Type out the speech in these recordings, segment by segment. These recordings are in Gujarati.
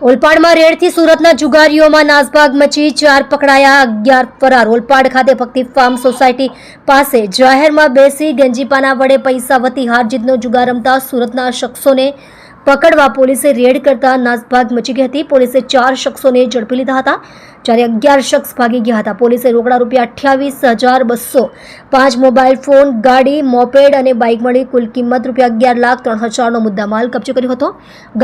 ઓલપાડમાં રેડથી સુરતના જુગારીઓમાં નાસભાગ મચી ચાર પકડાયા અગિયાર ફરાર. ઓલપાડ ખાતે ભક્તિ ફાર્મ સોસાયટી પાસે જાહેરમાં બેસી ગંજીપાના વડે પૈસા વતી હાર જીતનો જુગાર રમતા સુરતના શખ્સોને પકડવા પોલીસે રેડ કરતા નાસભાગ મચી ગઈ હતી. પોલીસે ચાર શખ્સોને ઝડપી લીધા હતા. જ્યારે અગિયાર શખ્સ ભાગી ગયા હતા. પોલીસે રોકડા રૂપિયા અઠ્યાવીસ હજાર બસો, પાંચ મોબાઈલ ફોન, ગાડી, મોપેડ અને બાઇક મળી કુલ કિંમત રૂપિયા અગિયાર લાખ ત્રણ હજારનો મુદ્દામાલ કબજો કર્યો હતો.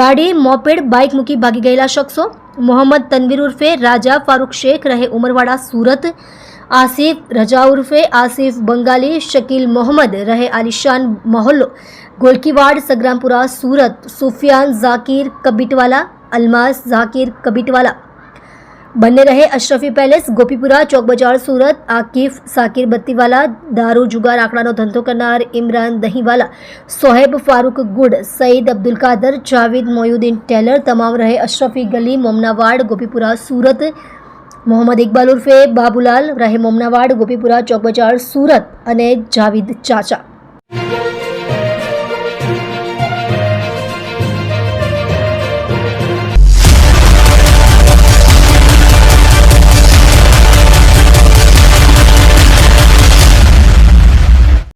ગાડી, મોપેડ બાઇક મૂકી ભાગી ગયેલા શખ્સો, મોહમ્મદ તનવીર ઉર્ફે રાજા ફારૂક શેખ, રહે ઉમરવાડા, સુરત. આસિફ રજા ઉર્ફે આસિફ બંગાલી શકીલ મોહમ્મદ રહે આલિશાન મહોલ્લો ગોલકીવાડ સગ્રામપુરા સુરત સુફિયાન ઝાકીર કબીટવાલા અલમાસ ઝાકીર કબીટવાલા બંને રહે અશરફી પેલેસ ગોપીપુરા ચોક બજાર સુરત આકીફ સાકિર બત્તીવાલા દારૂ જુગાર આંકડાનો ધંધો કરનાર ઇમરાન દહીવાલા સોહેબ ફારૂક ગુડ સઈદ અબ્દુલ કાદર જાવેદ મોયુદ્દીન ટેલર તમામ રહે અશરફી ગલી મોમનાવાડ ગોપીપુરા સુરત મોહમ્મદ ઇકબાલ ઉર્ફે બાબુલાલ રહે મોમનાવાડ ગોપીપુરા ચોક બજાર સુરત અને જાવિદ ચાચા.